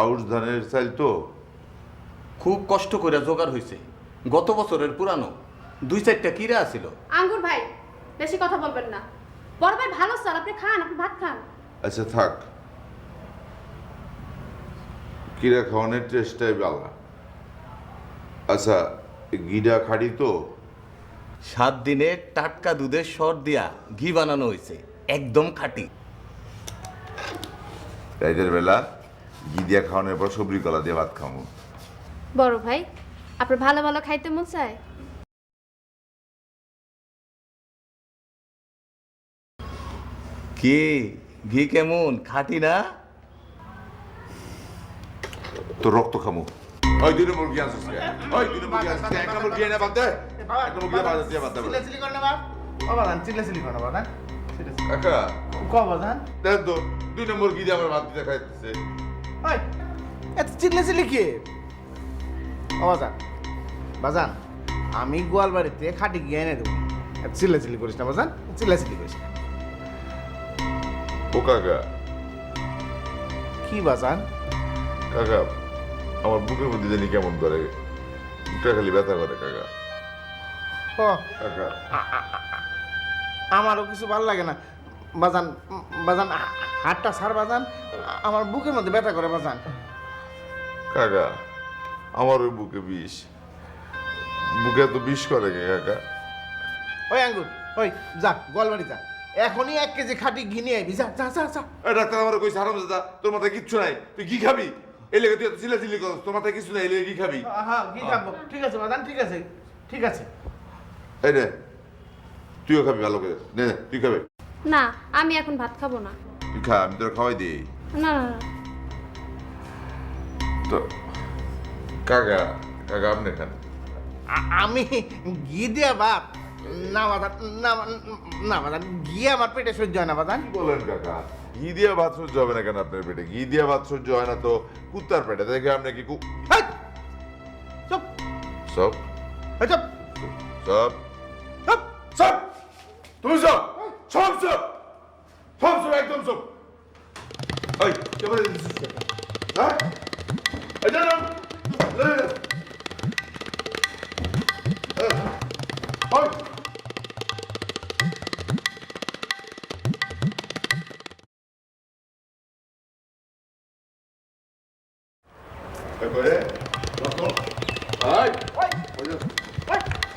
আউশ ধানের চাইল তো? খুব কষ্ট করে জোগাড় হয়েছে গত বছরের পুরানো দুই চারটা কিরা আছিল? আঙ্গুর ভাই বেশি কথা বলবেন না। বড় ভাই ভালো স্যার আপনি খান আপনি ভাত খান। আচ্ছা থাক। কিরা খাওয়ানোর টেস্টটাই বালা আচ্ছা গিডা খাড়ি তো? সাত দিনে টাটকা দুধের সর দিয়া ঘি বানানো হয়েছে একদম খাঁটি। রাইতের বেলা? ঘি দিয়া খাওয়ানোর পর সবরি কলা দিয়ে ভাত খামো। বড় ভাই আপনার ভালো ভালো খাইতে মন চায়? কে? ঘি কেমন? খাঁটি না? তো রক্ত খামো। ওই দুই নম্বর গিয়ে আসছিস ওই দুই নম্বর গিয়ে আসছিস এক নম্বর গিয়ে না বাদ দে। এক নম্বর গিয়ে বাদ দিয়ে বাদ দে চিল্লাচিল্লি করে না বাপ। ও বাদান চিল্লাচিল্লি করে না বাদান চিল্লাচিল্লি- কাকা ক বাদান দেখ তো দুই নম্বর গিয়ে আমার ভাত দিয়ে খাইতেছে। ওই এত চিল্লাচিল্লি কি? ও বাজান বাজান আমি গোয়াল বাড়িতে খাটি গিয়ে এনে দেবো এত চিল্লাচিল্লি করিস না বাজান চিল্লাচিল্লি করিস না। ও কাকা। কি বাজান? কাকা আমার বুকের মধ্যে জানি কেমন করে বুকটা খালি ব্যথা করে কাকা। ও কাকা। আমারও কিছু ভালো লাগে না। বাজান বাজান হাতটা সার বাজান আমার বুকের মধ্যে ব্যথা করে বাজান। কাকা আমার ওই বুকে বিষ। বুকে তো বিষ করে কে কাকা? ওই আঙ্গুর ওই যা গোয়াল বাড়ি যা। এখনই এক কেজি খাটি ঘি নিয়ে আইবি যা যা যা যা। এই ডাক্তার আমার কইছে হারাম দাদা তোর মাথায় কিচ্ছু নাই। তুই কি খাবি? এই লেগে তুই এত চিল্লা চিল্লি করছ তোর মাথায় কিছু নাই এই লেগে কি খাবি। হ্যাঁ ঘি খাব। ঠিক আছে বাদান ঠিক আছে ঠিক আছে। এই নে তুইও খাবি ভালো করে। নে নে, তুই খাবি। না আমি এখন ভাত খাব না। তুই খা আমি তোর খাওয়াই দিই। না না না। তো কাকা কাকা আপনি খান। আ- আমি ঘি দিয়ে বাপ না বাদান না না বাদান ঘি আমার পেটে সহ্য হয় না বাদান কি বলেন কাকা? ঘি দিয়ে ভাত সহ্য হবে না কেন আপনার পেটে? ঘি দিয়ে ভাত সহ্য হয় না তো কুত্তার পেটে দেখে আপনি কি কু হেই! চুপ। সব এই চুপ। সব সব সব তুমি সব সব সব সব সব একদম সব এই কেমন দিছিস হ্যাঁ এই না না ওই এবারে তখন আয় ওই যে আয় আমরা এই এই খবরদার এই খবরদার খবরদার খবরদার এই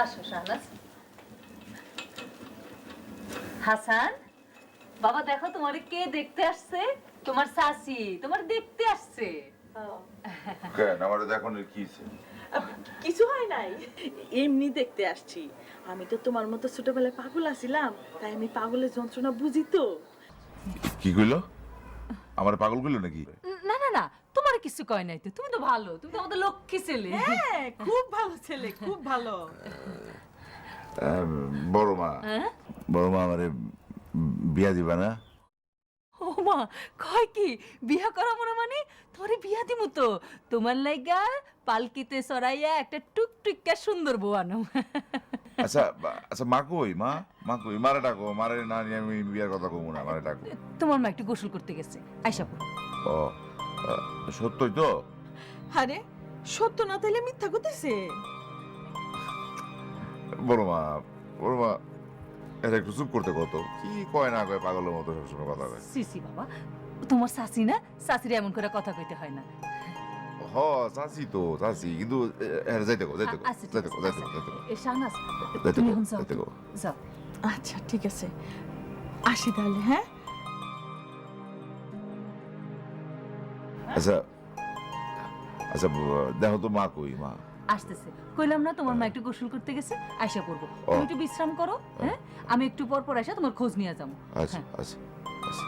আসো শাহনাজ। হাসান বাবা দেখো তোমারে কে দেখতে আসছে? তোমার সাসি তোমার দেখতে আসছে। কেন? আমার দেখো কি কিছু হয় নাই। এমনি দেখতে আসছি। আমি তো তোমার মতো ছোটবেলায় পাগল আছিলাম। তাই আমি পাগলের যন্ত্রণা বুঝি তো। কি কইলো? আমার পাগল কইলো নাকি? কিছু কয় নাই তো তুমি তো ভালো তুমি তো আমাদের লক্ষ্মী ছেলে। হ্যাঁ খুব ভালো ছেলে খুব ভালো। বড় মা। হ্যাঁ? বড় মা আমারে বিয়া দিবা না? ও মা কয় কি? বিয়া করা মনে মানে? তোরে বিয়া দিমু তো। তোমার লাইগা পালকিতে সরাইয়া একটা টুকটুকা সুন্দর বউ আনো। আচ্ছা আচ্ছা মা কই? মা মা কই? মারে ডাকো মারে না আমি বিয়ার কথা কমু না মারে ডাকো। তোমার মা একটু গোসল করতে গেছে। আইসা পড়ো। ও সত্যই তো? আরে সত্য না তাইলে মিথ্যা করতেছে বড় মা বড় মা এটা একটু চুপ করতে কত কি কয় না কয় পাগলের মতো সবসময় কথা কয়? সিসি বাবা তোমার শাসি না? শাশুড়ি এমন করে কথা কইতে হয় না। হ চাচি তো চাচি কিন্তু যাইতে গো যাইতে গো যাইতে গো যাইতে গো। যাইতে গো যাইতে তুমি গো এখন যাও। যাও। আচ্ছা ঠিক আছে। আসি তাহলে হ্যাঁ? আচ্ছা আচ্ছা দেখো তো মা কই মা। আসতেছে। কইলাম না তোমার মা একটু গোসল করতে গেছে আইসা পড়ব। তুমি একটু বিশ্রাম করো হ্যাঁ? আমি একটু পর পর আসা তোমার খোঁজ নিয়ে যাব। আচ্ছা হ্যাঁ। আচ্ছা আচ্ছা।